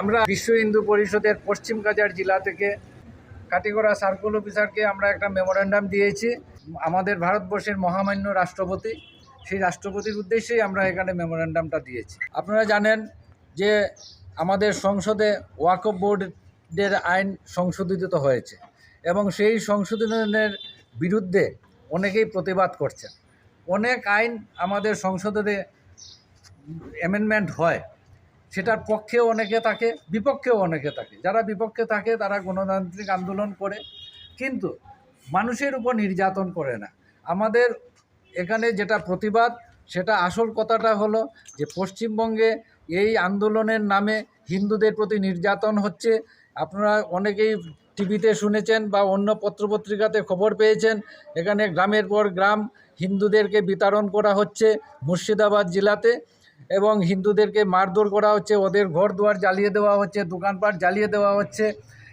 আমরা বিশ্ব হিন্দু পরিষদের পশ্চিম কাজার জেলা থেকে কাটিগড়া সার্কুল অফিসারকে আমরা একটা মেমোরেন্ডাম দিয়েছি। আমাদের ভারতবর্ষের মহামান্য রাষ্ট্রপতি, সেই রাষ্ট্রপতির উদ্দেশ্যেই আমরা এখানে মেমোরেন্ডামটা দিয়েছি। আপনারা জানেন যে আমাদের সংসদে ওয়াকফ বোর্ডের আইন সংশোধিত হয়েছে এবং সেই সংশোধনের বিরুদ্ধে অনেকেই প্রতিবাদ করছেন। অনেক আইন আমাদের সংসদে অ্যামেন্ডমেন্ট হয়। সেটার পক্ষেও অনেকে থাকে, বিপক্ষেও অনেকে থাকে। যারা বিপক্ষে থাকে, তারা গণতান্ত্রিক আন্দোলন করে, কিন্তু মানুষের উপর নির্যাতন করে না। আমাদের এখানে যেটা প্রতিবাদ, সেটা আসল কথাটা হলো যে, পশ্চিমবঙ্গে এই আন্দোলনের নামে হিন্দুদের প্রতি নির্যাতন হচ্ছে। আপনারা অনেকেই টিভিতে শুনেছেন বা অন্য পত্রপত্রিকাতে খবর পেয়েছেন, এখানে গ্রামের পর গ্রাম হিন্দুদেরকে বিতরণ করা হচ্ছে মুর্শিদাবাদ জেলাতে। এবং হিন্দুদেরকে মারধর করা হচ্ছে, ওদের ঘর দুয়ার জ্বালিয়ে দেওয়া হচ্ছে, দোকানপাট জ্বালিয়ে দেওয়া হচ্ছে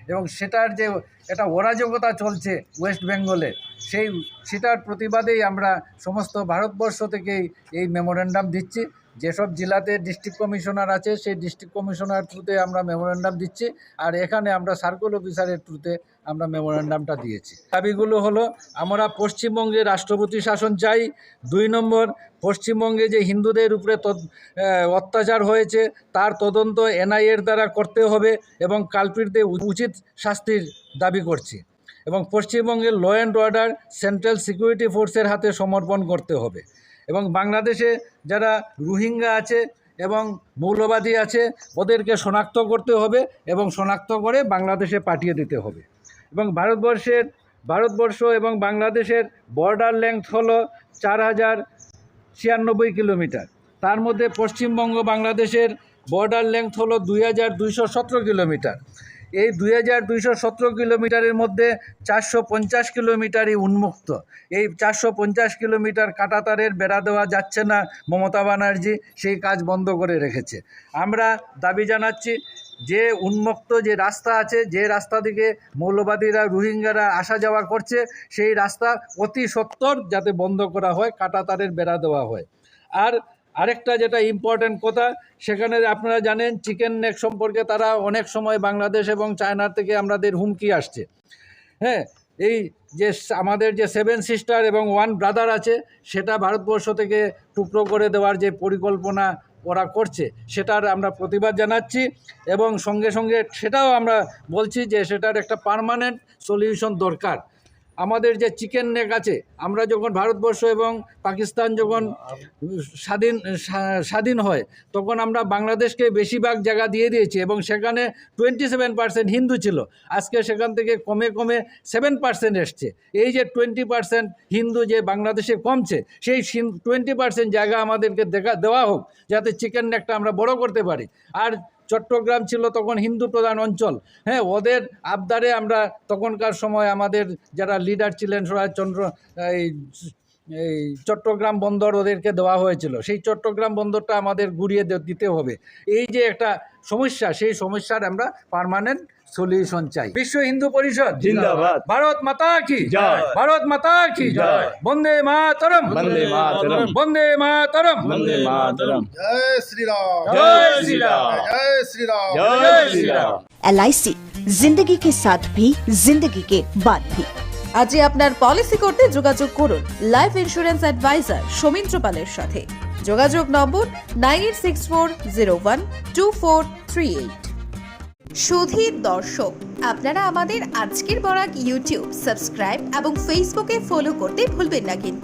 এবং সেটার যে একটা অরাজকতা চলছে ওয়েস্ট বেঙ্গলে। সেই সেটার প্রতিবাদেই আমরা সমস্ত ভারতবর্ষ থেকেই এই মেমোরেন্ডাম দিচ্ছি। যেসব জেলাতে ডিস্ট্রিক্ট কমিশনার আছে, সেই ডিস্ট্রিক্ট কমিশনার থ্রুতে আমরা মেমোরেন্ডাম দিচ্ছি। আর এখানে আমরা সার্কেল অফিসারের থ্রুতে আমরা মেমোরেন্ডামটা দিয়েছি। দাবিগুলো হলো, আমরা পশ্চিমবঙ্গে রাষ্ট্রপতি শাসন চাই। দুই নম্বর, পশ্চিমবঙ্গে যে হিন্দুদের উপরে অত্যাচার হয়েছে, তার তদন্ত এনআইএর দ্বারা করতে হবে এবং কালপিটদের উচিত শাস্তির দাবি করছি এবং পশ্চিমবঙ্গের law and order central security ফোর্সের হাতে সমর্পণ করতে হবে। এবং বাংলাদেশে যারা রোহিঙ্গা আছে এবং মৌলবাদী আছে, ওদেরকে শনাক্ত করতে হবে এবং শনাক্ত করে বাংলাদেশে পাঠিয়ে দিতে হবে। এবং ভারতবর্ষের, ভারতবর্ষ এবং বাংলাদেশের বর্ডার লেংথ হলো চার হাজার ছিয়ানব্বই কিলোমিটার। তার মধ্যে পশ্চিমবঙ্গ বাংলাদেশের বর্ডার লেংথ হলো দুই হাজার দুইশো সতেরো কিলোমিটার। এই দুই হাজার দুইশো সতেরো কিলোমিটারের মধ্যে চারশো পঞ্চাশ কিলোমিটারই উন্মুক্ত। এই চারশো পঞ্চাশ কিলোমিটার কাটাতারের বেড়া দেওয়া যাচ্ছে না মমতা ব্যানার্জি, সেই কাজ বন্ধ করে রেখেছে। আমরা দাবি জানাচ্ছি, যে উন্মুক্ত যে রাস্তা আছে, যে রাস্তা দিকে মৌলবাদীরা, রোহিঙ্গারা আসা যাওয়া করছে, সেই রাস্তা অতি সত্বর যাতে বন্ধ করা হয়, কাটাতারের বেড়া দেওয়া হয়। আর আরেকটা যেটা ইম্পর্ট্যান্ট কথা, সেখানে আপনারা জানেন চিকেন নেক সম্পর্কে তারা অনেক সময় বাংলাদেশ এবং চায়নার থেকে আমাদের হুমকি আসছে। হ্যাঁ এই যে আমাদের যে সেভেন সিস্টার এবং ওয়ান ব্রাদার আছে, সেটা ভারতবর্ষ থেকে টুকরো করে দেওয়ার যে পরিকল্পনা ওরা করছে, সেটার আমরা প্রতিবাদ জানাচ্ছি এবং সঙ্গে সঙ্গে সেটাও আমরা বলছি যে সেটার একটা পার্মানেন্ট সলিউশন দরকার। আমাদের যে চিকেন নেক আছে, আমরা যখন ভারতবর্ষ এবং পাকিস্তান যখন স্বাধীন স্বাধীন হয়, তখন আমরা বাংলাদেশকে বেশিরভাগ জায়গা দিয়ে দিয়েছি এবং সেখানে টোয়েন্টি সেভেন পার্সেন্ট হিন্দু ছিল। আজকে সেখান থেকে কমে কমে সেভেন পার্সেন্ট এসছে। এই যে টোয়েন্টি পার্সেন্ট হিন্দু যে বাংলাদেশে কমছে, সেই টোয়েন্টি পার্সেন্ট জায়গা আমাদেরকে দেখা, দেওয়া হোক, যাতে চিকেন নেকটা আমরা বড় করতে পারি। আর চট্টগ্রাম ছিল তখন হিন্দু প্রধান অঞ্চল। হ্যাঁ ওদের আবদারে আমরা তখনকার সময় আমাদের যারা লিডার ছিলেন সুভাষচন্দ্র এই এই চট্টগ্রাম বন্দর ওদেরকে দেওয়া হয়েছিল। সেই চট্টগ্রাম বন্দরটা আমাদের ঘুরিয়ে দিতে হবে। এই যে একটা সমস্যা সেই সমস্যার আমরা পারমানেন্ট সলিউশন চাই। বিশ্ব হিন্দু পরিষদ। জিন্দাবাদ। ভারত মাতা কি? জয়। ভারত মাতা কি? জয়। বন্দে মাতরম। বন্দে মাতরম। বন্দে মাতরম। বন্দে মাতরম। জয় শ্রী রাম জয় শ্রী রাম জয় শ্রী রাম জয় শ্রী রাম এলআইসি জিন্দগি কে সাথ ভি জিন্দগি কে বাদ ভি। আজই আপনার পলিসি করতে যোগাযোগ করুন। লাইফ ইন্স্যুরেন্স অ্যাডভাইজার সৌমিত্র পালের সাথে। যোগাযোগ number nine eight six four zero one two four three eight. Sudhir দর্শক, আপনারা আমাদের আজকের বরাক ইউটিউব সাবস্ক্রাইব এবং ফেসবুকে ফলো করতে ভুলবেন না কিন্তু।